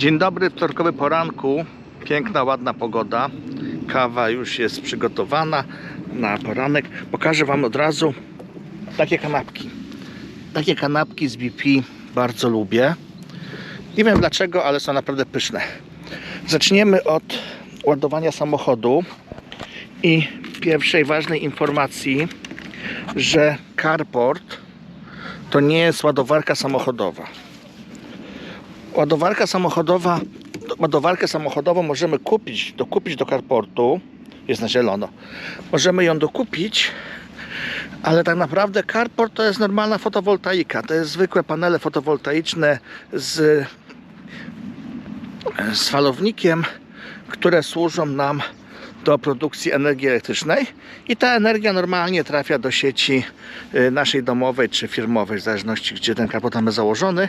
Dzień dobry, wtorkowy poranku. Piękna, ładna pogoda. Kawa już jest przygotowana na poranek. Pokażę Wam od razu takie kanapki. Takie kanapki z BP bardzo lubię. Nie wiem dlaczego, ale są naprawdę pyszne. Zaczniemy od ładowania samochodu i pierwszej ważnej informacji, że carport to nie jest ładowarka samochodowa. Ładowarka samochodowa, ładowarkę samochodową możemy kupić, dokupić do carportu. Jest na zielono. Możemy ją dokupić, ale tak naprawdę carport to jest normalna fotowoltaika. To jest zwykłe panele fotowoltaiczne z, z falownikiem, które służą nam do produkcji energii elektrycznej i ta energia normalnie trafia do sieci y, naszej domowej czy firmowej, w zależności gdzie ten kapot mamy założony.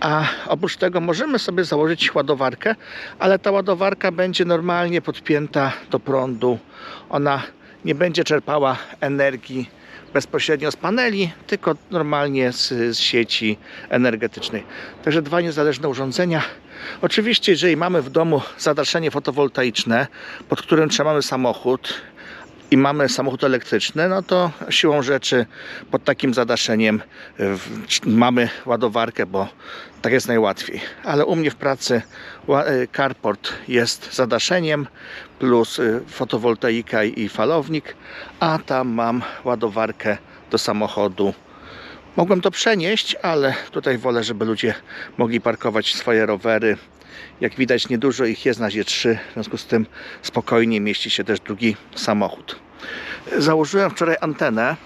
A oprócz tego możemy sobie założyć ładowarkę, ale ta ładowarka będzie normalnie podpięta do prądu. Ona nie będzie czerpała energii bezpośrednio z paneli, tylko normalnie z, z sieci energetycznej. Także dwa niezależne urządzenia. Oczywiście, jeżeli mamy w domu zadaszenie fotowoltaiczne, pod którym trzymamy samochód i mamy samochód elektryczny, no to siłą rzeczy pod takim zadaszeniem mamy ładowarkę, bo tak jest najłatwiej. Ale u mnie w pracy y, carport jest zadaszeniem plus y, fotowoltaika i falownik, a tam mam ładowarkę do samochodu. Mogłem to przenieść, ale tutaj wolę, żeby ludzie mogli parkować swoje rowery. Jak widać, niedużo ich jest na Z3, w związku z tym spokojnie mieści się też drugi samochód. Założyłem wczoraj antenę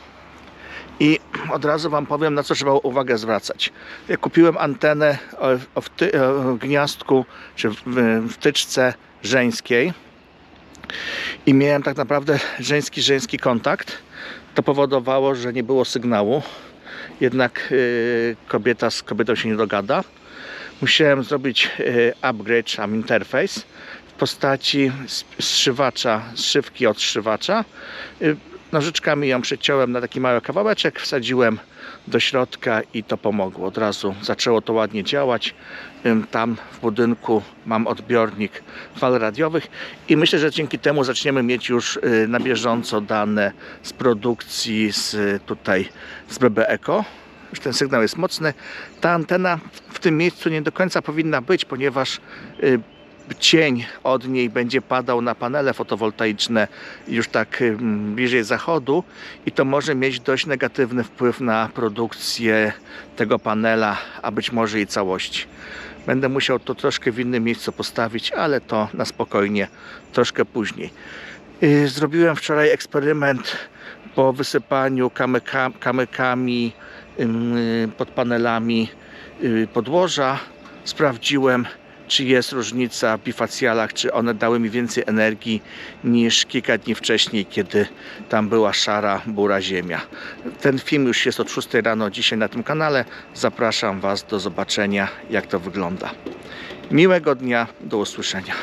i od razu Wam powiem, na co trzeba uwagę zwracać. Ja kupiłem antenę o, o, gniazdku, czy w, wtyczce żeńskiej i miałem tak naprawdę żeński, żeński kontakt. To powodowało, że nie było sygnału. Jednak y, kobieta z kobietą się nie dogada. Musiałem zrobić y, upgrade, tam interfejs w postaci zszywacza, zszywki od zszywacza. Y, Nożyczkami ją przeciąłem na taki mały kawałeczek, wsadziłem do środka i to pomogło. Od razu zaczęło to ładnie działać. Ym, Tam w budynku mam odbiornik fal radiowych i myślę, że dzięki temu zaczniemy mieć już na bieżąco dane z produkcji z tutaj z BB Eco. Już ten sygnał jest mocny. Ta antena w tym miejscu nie do końca powinna być, ponieważ y, cień od niej będzie padał na panele fotowoltaiczne już tak ym, bliżej zachodu i to może mieć dość negatywny wpływ na produkcję tego panela, a być może i całości. Będę musiał to troszkę w innym miejscu postawić, ale to na spokojnie, troszkę później. Yy, Zrobiłem wczoraj eksperyment po wysypaniu kamyka, kamykami pod panelami yy, podłoża. Sprawdziłem, czy jest różnica w bifacjalach, czy one dały mi więcej energii niż kilka dni wcześniej, kiedy tam była szara, bura ziemia. Ten film już jest od 6 rano dzisiaj na tym kanale. Zapraszam Was do zobaczenia, jak to wygląda. Miłego dnia, do usłyszenia.